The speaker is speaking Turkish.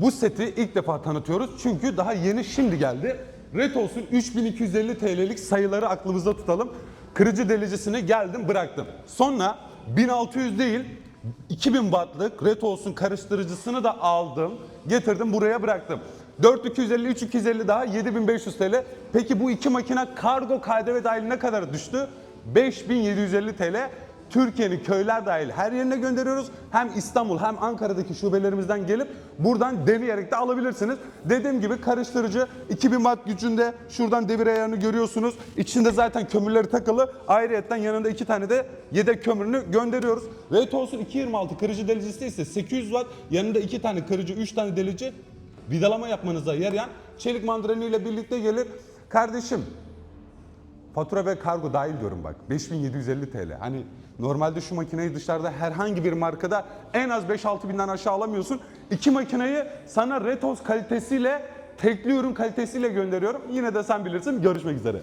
Bu seti ilk defa tanıtıyoruz çünkü daha yeni şimdi geldi. Red olsun 3250 TL'lik sayıları aklımızda tutalım. Kırıcı delicisini geldim bıraktım. Sonra 1600 değil 2000 wattlık Red olsun karıştırıcısını da aldım. Getirdim buraya bıraktım. 4250 3250 daha 7500 TL. Peki bu iki makine kargo KDV dahil ne kadar düştü? 5750 TL. Türkiye'nin köyler dahil her yerine gönderiyoruz. Hem İstanbul hem Ankara'daki şubelerimizden gelip buradan deneyerek de alabilirsiniz. Dediğim gibi karıştırıcı 2000 watt gücünde şuradan devir ayarını görüyorsunuz. İçinde zaten kömürleri takılı. Ayrıyetten yanında iki tane de yedek kömürünü gönderiyoruz. Red olsun 226 kırıcı delicisi ise 800 watt. Yanında iki tane kırıcı, 3 tane delici vidalama yapmanıza yarayan çelik mandreni ile birlikte gelir. Kardeşim Fatura ve kargo dahil diyorum bak. 5750 TL. Hani normalde şu makineyi dışarıda herhangi bir markada en az 5-6 binden aşağı alamıyorsun. İki makineyi sana Retos kalitesiyle tekli ürün kalitesiyle gönderiyorum. Yine de sen bilirsin. Görüşmek üzere.